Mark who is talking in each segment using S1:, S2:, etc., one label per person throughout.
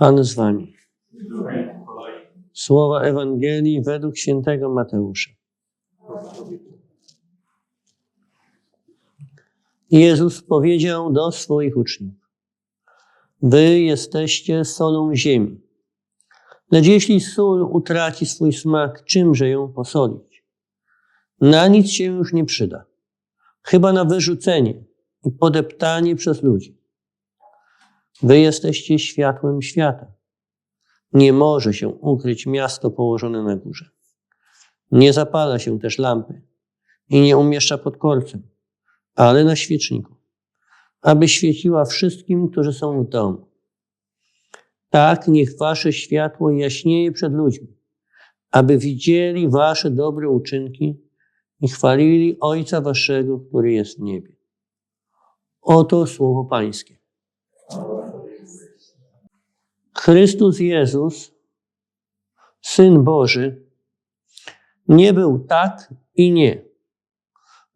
S1: Pan z wami. Słowa Ewangelii według świętego Mateusza. Jezus powiedział do swoich uczniów: Wy jesteście solą ziemi. Lecz jeśli sól utraci swój smak, czymże ją posolić? Na nic się już nie przyda, chyba na wyrzucenie i podeptanie przez ludzi. Wy jesteście światłem świata. Nie może się ukryć miasto położone na górze. Nie zapala się też lampy i nie umieszcza pod korcem, ale na świeczniku, aby świeciła wszystkim, którzy są w domu. Tak niech wasze światło jaśnieje przed ludźmi, aby widzieli wasze dobre uczynki i chwalili Ojca waszego, który jest w niebie. Oto słowo Pańskie. Chrystus Jezus, Syn Boży, nie był tak i nie,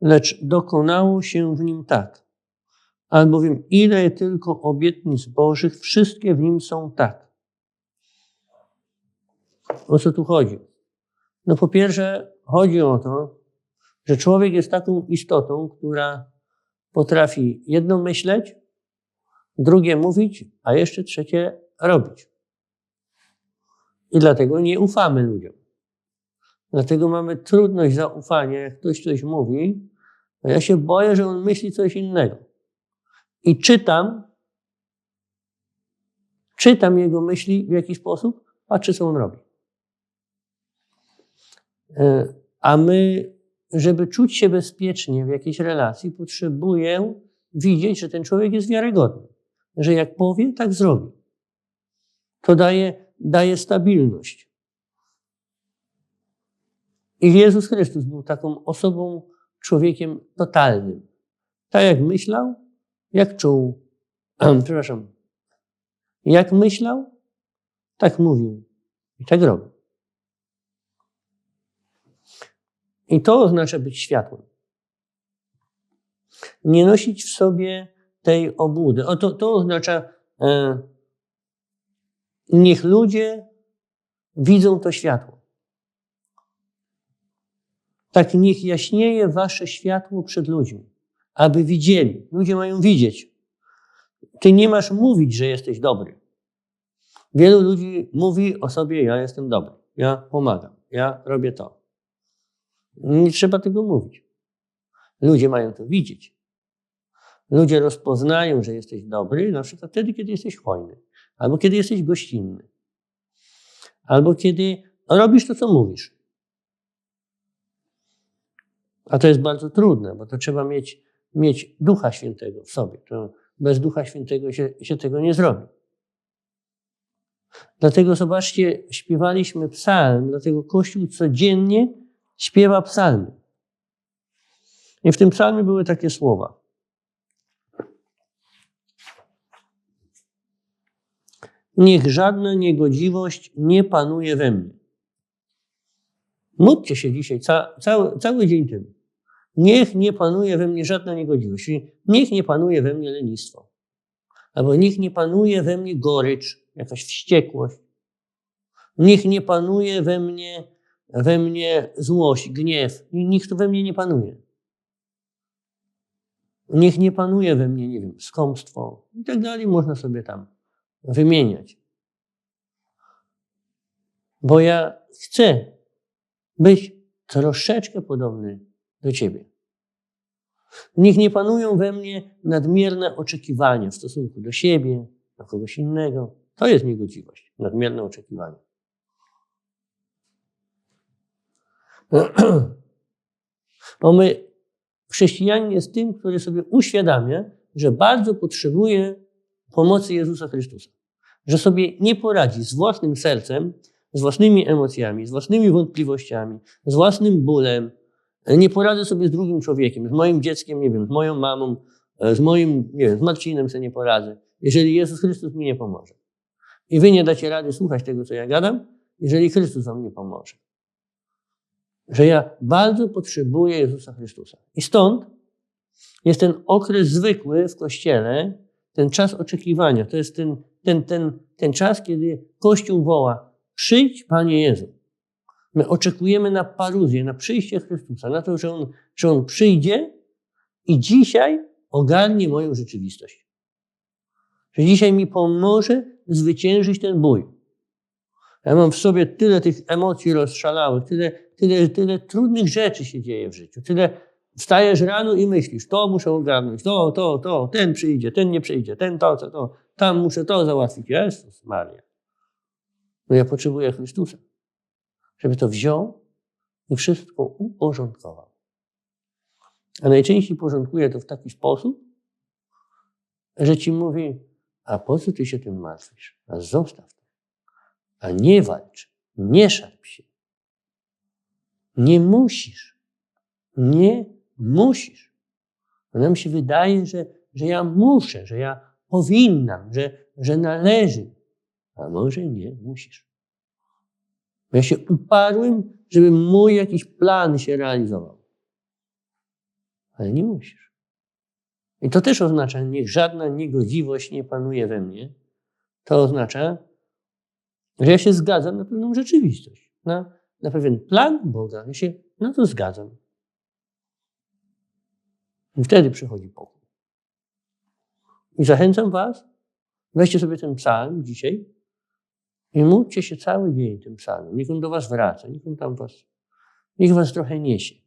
S1: lecz dokonało się w nim tak. Albowiem ile tylko obietnic Bożych, wszystkie w nim są tak. O co tu chodzi? No po pierwsze, chodzi o to, że człowiek jest taką istotą, która potrafi jedno myśleć, drugie mówić, a jeszcze trzecie robić. I dlatego nie ufamy ludziom. Dlatego mamy trudność zaufania, jak ktoś coś mówi, to ja się boję, że on myśli coś innego. I czytam, czytam jego myśli w jakiś sposób, patrzę, co on robi. E, a my, żeby czuć się bezpiecznie w jakiejś relacji, potrzebuję widzieć, że ten człowiek jest wiarygodny. Że jak powie, tak zrobi. To daje, daje stabilność. I Jezus Chrystus był taką osobą, człowiekiem totalnym. Tak jak myślał, jak czuł, przepraszam, jak myślał, tak mówił i tak robił. I to oznacza być światłem. Nie nosić w sobie tej obłudy. O, to, to oznacza, e, niech ludzie widzą to światło. Tak niech jaśnieje wasze światło przed ludźmi, aby widzieli. Ludzie mają widzieć. Ty nie masz mówić, że jesteś dobry. Wielu ludzi mówi o sobie, ja jestem dobry, ja pomagam, ja robię to. Nie trzeba tego mówić. Ludzie mają to widzieć. Ludzie rozpoznają, że jesteś dobry, na przykład wtedy, kiedy jesteś hojny, albo kiedy jesteś gościnny, albo kiedy robisz to, co mówisz. A to jest bardzo trudne, bo to trzeba mieć, mieć Ducha Świętego w sobie. To bez Ducha Świętego się, się tego nie zrobi. Dlatego zobaczcie, śpiewaliśmy psalm, dlatego Kościół codziennie śpiewa psalmy. I w tym psalmie były takie słowa. Niech żadna niegodziwość nie panuje we mnie. Módlcie się dzisiaj ca, cały, cały dzień tym. Niech nie panuje we mnie żadna niegodziwość. Niech nie panuje we mnie lenistwo. Albo niech nie panuje we mnie gorycz, jakaś wściekłość. Niech nie panuje we mnie, we mnie złość, gniew. Niech to we mnie nie panuje. Niech nie panuje we mnie, nie wiem, skąpstwo i tak dalej. Można sobie tam wymieniać. Bo ja chcę być troszeczkę podobny do Ciebie. Niech nie panują we mnie nadmierne oczekiwania w stosunku do siebie, do kogoś innego. To jest niegodziwość, nadmierne oczekiwania. Bo my, chrześcijanin jest tym, który sobie uświadamia, że bardzo potrzebuje pomocy Jezusa Chrystusa. Że sobie nie poradzi z własnym sercem, z własnymi emocjami, z własnymi wątpliwościami, z własnym bólem. Nie poradzę sobie z drugim człowiekiem, z moim dzieckiem, nie wiem, z moją mamą, z moim, nie wiem, z Marcinem sobie nie poradzę, jeżeli Jezus Chrystus mi nie pomoże. I wy nie dacie rady słuchać tego, co ja gadam, jeżeli Chrystus wam nie pomoże. Że ja bardzo potrzebuję Jezusa Chrystusa. I stąd jest ten okres zwykły w Kościele, ten czas oczekiwania. To jest ten ten, ten, ten czas, kiedy Kościół woła: Przyjdź, Panie Jezu. My oczekujemy na paruzję, na przyjście Chrystusa, na to, że On, że on przyjdzie i dzisiaj ogarnie moją rzeczywistość. Że dzisiaj mi pomoże zwyciężyć ten bój. Ja mam w sobie tyle tych emocji rozszalałych, tyle, tyle, tyle trudnych rzeczy się dzieje w życiu. Tyle wstajesz rano i myślisz, to muszę ogarnąć, to, to, to, ten przyjdzie, ten nie przyjdzie, ten to, to, to, tam muszę to załatwić. Jezus Maria. No ja potrzebuję Chrystusa, żeby to wziął i wszystko uporządkował. A najczęściej porządkuje to w taki sposób, że ci mówi, a po co ty się tym martwisz? A zostaw to. A nie walcz, nie szarp się. Nie musisz. Nie musisz. A nam się wydaje, że, że ja muszę, że ja powinnam, że, że należy. A może nie musisz. Ja się uparłem, żeby mój jakiś plan się realizował. Ale nie musisz. I to też oznacza, niech żadna niegodziwość nie panuje we mnie. To oznacza, że ja się zgadzam na pewną rzeczywistość, na, na pewien plan Boga. Ja się na to zgadzam. I wtedy przychodzi pokój. I zachęcam Was, weźcie sobie ten psalm dzisiaj i módlcie się cały dzień tym psalmem. Niech on do Was wraca, niech on tam Was, niech Was trochę niesie.